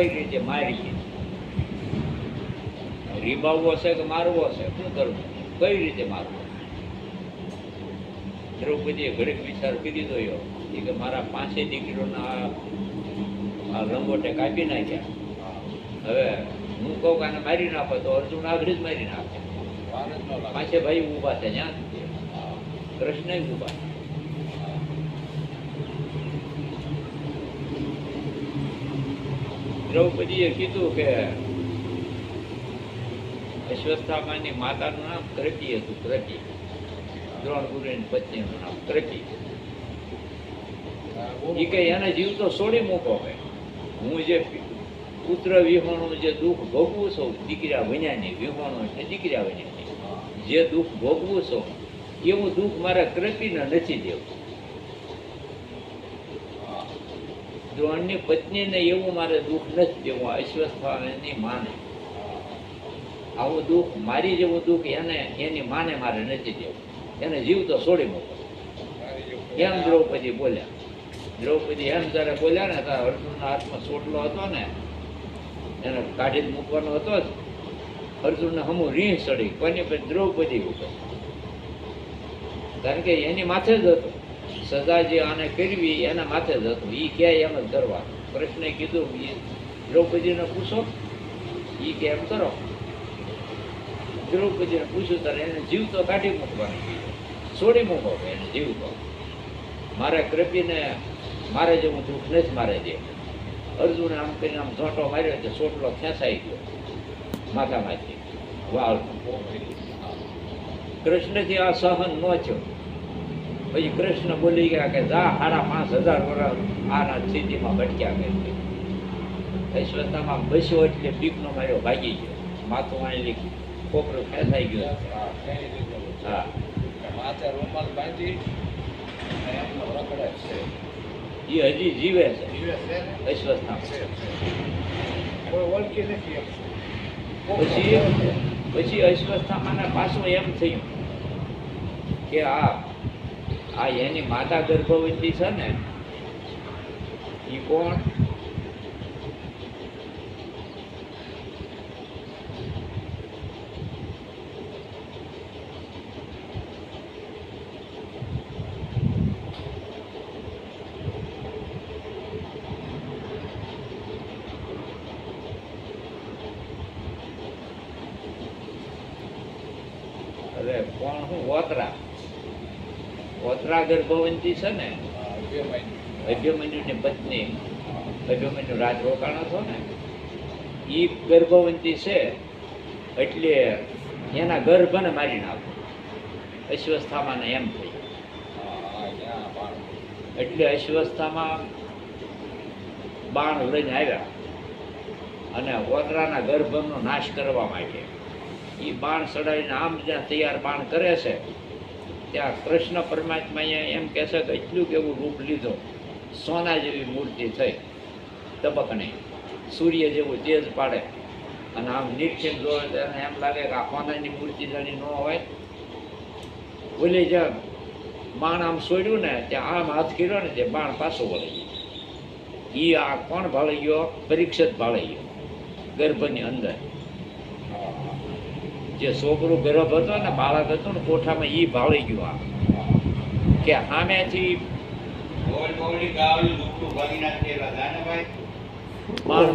રીતે મારીએ રીબાવવો છે કે મારવો છે શું કરવું? કઈ રીતે મારવો? દ્રૌપદીએ ઘડીક વિચાર કરી દીધો યો એ કે મારા પાંચે દીકરીઓના આ- લંગોટે કાપી નાખ્યા. હવે હું કહું કે આને મારી નાખો તો અર્જુન આગળ જ મારી નાખે. પાંચે ભાઈ ઊભા છે જ્યાં કૃષ્ણ ઊભા છે. દ્રૌપદીએ કીધું કે અશ્વસ્થામાની માતાનું નામ કૃતિ હતું કૃતિ દ્રોણ ગુરુની પત્નીનું નામ કૃતિ એ કે એને જીવ તો છોડી મૂકો કે હું જે પુત્ર વિહોણું, જે દુઃખ ભોગવું છું, દીકરા વન્યાની વિહોણું એટલે દીકરા વન્યાની જે દુઃખ ભોગવું છું, એવું દુઃખ મારા કૃતિને નથી દેવું. દ્રોણની પત્નીને એવું મારે દુઃખ નથી દેવું અશ્વસ્થાની માને. આવું દુઃખ, મારી જેવું દુઃખ એને, એની માને મારે નથી દેવું. એને જીવ તો છોડી મૂકો. એમ દ્રૌપદી બોલ્યા. દ્રૌપદી એમ જ્યારે બોલ્યા ને, ત્યારે અર્જુનના હાથમાં સોટલો હતો ને, એને કાઢી મૂકવાનો હતો જ. અર્જુનને હમું રીહ ચડી, કોની પર દ્રૌપદી ઉપર કારણ કે એની માથે જ હતું. સજા જે આને કરવી એના માથે જ હતું. એ ક્યાંય એમ જ કરવા. કૃષ્ણે કીધું એ દ્રૌપદીને પૂછો. એ કે, એમ કરો. દ્રૌપદીને પૂછ્યું, તારે એને જીવ તો કાઢી મૂકવાનો છોડી મૂકો એને જીવ તો. મારે કૃપીને, મારે જેવું દુઃખ નથી મારે જે. અર્જુને આમ કરીને આમ ઝોટો માર્યો એટલે સોટલો ખેંચાઈ ગયો. માથામાંથી વાળ. કૃષ્ણથી આ સહન ન થયો. પછી કૃષ્ણ બોલી ગયા કે જા સાડા પાંચ હજાર વર્ષ આના સ્થિતિમાં ભટક્યા કરી ઐશ્વર્યતામાં બસ્યો એટલે બીકનો માર્યો ભાગી ગયો. માથું આવેલી કોપરું ફેસાઈ ગયું હા માથે રૂમાલ બાંધી એ હજી જીવે છે. કોઈ ઓળખી નથી એમ. પછી પછી અશ્વસ્થામાને પાછું એમ થયું કે આ આ એની માતા ગર્ભવતી છે ને એ કોણ? અરે કોણ? હું ઓતરા ઓતરા ગર્ભવંતી છે ને અભ્યમન્યુની પત્ની અભ્યમન્યુ રાજ રોકાણો હતો ને એ ગર્ભવંતી છે એટલે એના ગર્ભને મારી નાખો અશ્વસ્થામાં એમ થઈ. એટલે અશ્વસ્થામાં બાણ લઈને આવ્યા અને ઓતરાના ગર્ભનો નાશ કરવા માટે એ બાણ ચડાવીને આમ જ્યાં તૈયાર બાણ કરે છે ત્યાં કૃષ્ણ પરમાત્માએ એમ કહેશે કે એટલું કેવું રૂપ લીધો, સોના જેવી મૂર્તિ થઈ, તબકને સૂર્ય જેવું તેજ પાડે. અને આમ નિરીક્ષણ જોવે તો એમ લાગે કે આ સોનાની મૂર્તિ જાણી ન હોય. ઓલી જે બાણ આમ છોડ્યું ને, ત્યાં આમ હાથ કર્યો ને તે બાણ પાછો વળી. ગયો એ આ કોણ ભાળી ગયો પરીક્ષિત ભાળી ગયો ગર્ભની અંદર. જે છોકરું ગર્ભ હતો ને બાળક હતું ને કોઠામાં એ ભાળી ગયું આ. કે સામેથી ગોળ ગોળી ગાવડી દુખતું ભાગી નાખેલા જાને ભાઈ. બાણ